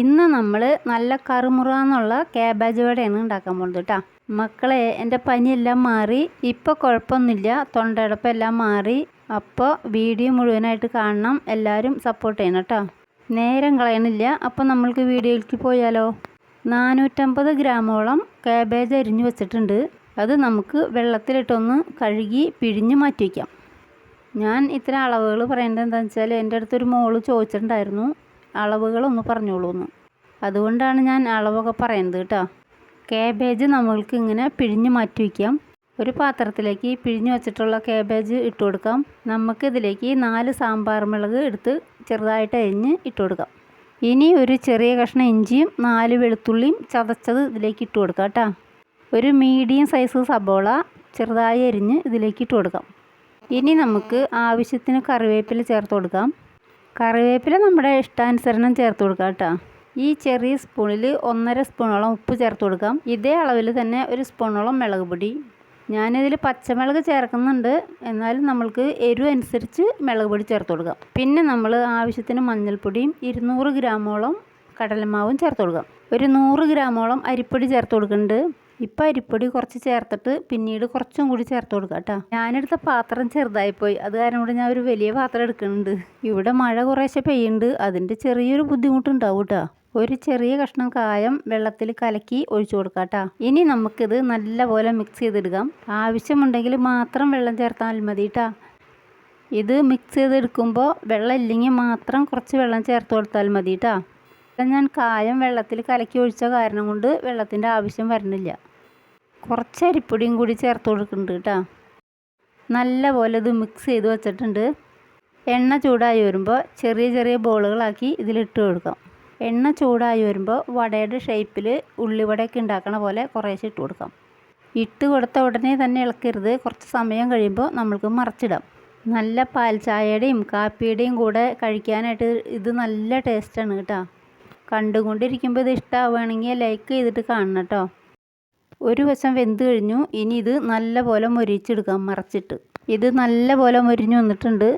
ഇന്ന് നമ്മൾ നല്ല കറുമുറ എന്നുള്ള ക്യാബേജ് വടയാണ് ഉണ്ടാക്കാൻ പോകുന്നത് കേട്ടോ മക്കളെ എന്റെ പനിയെല്ലാം മാറി ഇപ്പോൾ കുഴപ്പമൊന്നുമില്ല തൊണ്ടയടപ്പെല്ലാം മാറി അപ്പോൾ വീഡിയോ മുഴുവനായിട്ട് കാണണം എല്ലാവരും സപ്പോർട്ട് ചെയ്യണം കേട്ടോ നേരം കളയണില്ല അപ്പോൾ നമ്മൾക്ക് വീഡിയോയിലേക്ക് പോയാലോ? നാനൂറ്റമ്പത് ഗ്രാമോളം ക്യാബേജ് അരിഞ്ഞു വെച്ചിട്ടുണ്ട്. അത് നമുക്ക് വെള്ളത്തിലിട്ടൊന്ന് കഴുകി പിഴിഞ്ഞ് മാറ്റി വയ്ക്കാം ഞാൻ ഇത്ര അളവുകൾ പറയേണ്ടത് എന്താണെന്ന് വെച്ചാൽ എന്റെ അടുത്തൊരു മോൾ ചോദിച്ചിട്ടുണ്ടായിരുന്നു അളവുകളൊന്ന് പറഞ്ഞോളൂ എന്ന് അതുകൊണ്ടാണ് ഞാൻ അളവൊക്കെ പറയുന്നത് കേട്ടോ. കാബേജ് നമ്മൾക്ക് ഇങ്ങനെ പിഴിഞ്ഞ് മാറ്റി വയ്ക്കാം ഒരു പാത്രത്തിലേക്ക് പിഴിഞ്ഞ് വെച്ചിട്ടുള്ള കാബേജ് ഇട്ട് കൊടുക്കാം. നമുക്കിതിലേക്ക് നാല് സാമ്പാർ മുളക് എടുത്ത് ചെറുതായിട്ട് അരിഞ്ഞ് ഇട്ട് കൊടുക്കാം. ഇനി ഒരു ചെറിയ കഷ്ണം ഇഞ്ചിയും നാല് വെളുത്തുള്ളിയും ചതച്ചത് ഇതിലേക്ക് ഇട്ട് കൊടുക്കാം കേട്ടോ. ഒരു മീഡിയം സൈസ് സബോള ചെറുതായി അരിഞ്ഞ് ഇതിലേക്ക് ഇട്ട് കൊടുക്കാം. ഇനി നമുക്ക് ആവശ്യത്തിന് കറിവേപ്പില ചേർത്ത് കൊടുക്കാം. കറിവേപ്പില നമ്മുടെ ഇഷ്ടാനുസരണം ചേർത്ത് കൊടുക്കാം കേട്ടോ. ഈ ചെറിയ സ്പൂണിൽ ഒന്നര സ്പൂണോളം ഉപ്പ് ചേർത്ത് കൊടുക്കാം. ഇതേ അളവിൽ തന്നെ ഒരു സ്പൂണോളം മുളക് പൊടി. ഞാനിതിൽ പച്ചമുളക് ചേർക്കുന്നുണ്ട്. എന്നാലും നമ്മൾക്ക് എരിവ് അനുസരിച്ച് മുളക് പൊടി ചേർത്ത് കൊടുക്കാം. പിന്നെ നമ്മൾ ആവശ്യത്തിന് മഞ്ഞൾപ്പൊടിയും ഇരുന്നൂറ് ഗ്രാമോളം കടലമാവും ചേർത്ത് കൊടുക്കാം. ഒരു നൂറ് ഗ്രാമോളം അരിപ്പൊടി ചേർത്ത് കൊടുക്കുന്നുണ്ട്. ഇപ്പം അരിപ്പൊടി കുറച്ച് ചേർത്തിട്ട് പിന്നീട് കുറച്ചും കൂടി ചേർത്ത് കൊടുക്കാം കേട്ടോ. ഞാനെടുത്ത പാത്രം ചെറുതായിപ്പോയി. അത് കാരണം കൊണ്ട് ഞാൻ ഒരു വലിയ പാത്രം എടുക്കുന്നുണ്ട്. ഇവിടെ മഴ കുറേശ്ശെ പെയ്യുന്നുണ്ട്. അതിന്റെ ചെറിയൊരു ബുദ്ധിമുട്ടുണ്ടാവും കേട്ടോ. ഒരു ചെറിയ കഷ്ണം കായം വെള്ളത്തിൽ കലക്കി ഒഴിച്ചു കൊടുക്കാം കേട്ടോ. ഇനി നമുക്കിത് നല്ലപോലെ മിക്സ് ചെയ്തെടുക്കാം. ആവശ്യമുണ്ടെങ്കിൽ മാത്രം വെള്ളം ചേർത്താൽ മതി കേട്ടോ. ഇത് മിക്സ് ചെയ്തെടുക്കുമ്പോൾ വെള്ളം ഇല്ലെങ്കിൽ മാത്രം കുറച്ച് വെള്ളം ചേർത്ത് കൊടുത്താൽ മതി കേട്ടോ. ഞാൻ കായം വെള്ളത്തിൽ കലക്കി ഒഴിച്ച കാരണം കൊണ്ട് വെള്ളത്തിന്റെ ആവശ്യം വരുന്നില്ല. കുറച്ച് അരിപ്പൊടിയും കൂടി ചേർത്ത് കൊടുക്കുന്നുണ്ട് കേട്ടോ. നല്ല പോലെ ഇത് മിക്സ് ചെയ്ത് വെച്ചിട്ടുണ്ട്. എണ്ണ ചൂടായി വരുമ്പോൾ ചെറിയ ചെറിയ ബോളുകളാക്കി ഇതിലിട്ട് കൊടുക്കാം. എണ്ണ ചൂടായി വരുമ്പോൾ വടയുടെ ഷേപ്പിൽ ഉള്ളിവടയൊക്കെ ഉണ്ടാക്കണ പോലെ കുറേശ്ശെ ഇട്ട് കൊടുക്കാം. ഇട്ട് കൊടുത്ത ഉടനെ തന്നെ ഇളക്കരുത്. കുറച്ച് സമയം കഴിയുമ്പോൾ നമ്മൾക്ക് മറച്ചിടാം. നല്ല പാൽ ചായയുടെയും കാപ്പിയുടെയും കൂടെ കഴിക്കാനായിട്ട് ഇത് നല്ല ടേസ്റ്റാണ് കേട്ടോ. കണ്ടുകൊണ്ടിരിക്കുമ്പോൾ ഇത് ഇഷ്ടമാവുകയാണെങ്കിൽ ലൈക്ക് ചെയ്തിട്ട് കാണണം കേട്ടോ. ഒരു വശം വെന്ത് കഴിഞ്ഞു. ഇനി ഇത് നല്ലപോലെ മൊരിച്ചെടുക്കാം മറച്ചിട്ട്. ഇത് നല്ലപോലെ മൊരിഞ്ഞു വന്നിട്ടുണ്ട്.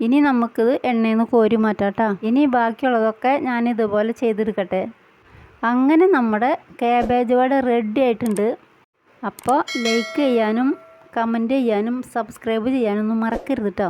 ഇനി നമുക്കിത് എണ്ണയിൽ നിന്ന് കോരി മാറ്റാം കേട്ടോ ഇനി ബാക്കിയുള്ളതൊക്കെ ഞാൻ ഇതുപോലെ ചെയ്തെടുക്കട്ടെ. അങ്ങനെ നമ്മുടെ കാബേജ് വട റെഡി ആയിട്ടുണ്ട്. അപ്പോൾ ലൈക്ക് ചെയ്യാനും കമന്റ് ചെയ്യാനും സബ്സ്ക്രൈബ് ചെയ്യാനൊന്നും മറക്കരുത് കേട്ടോ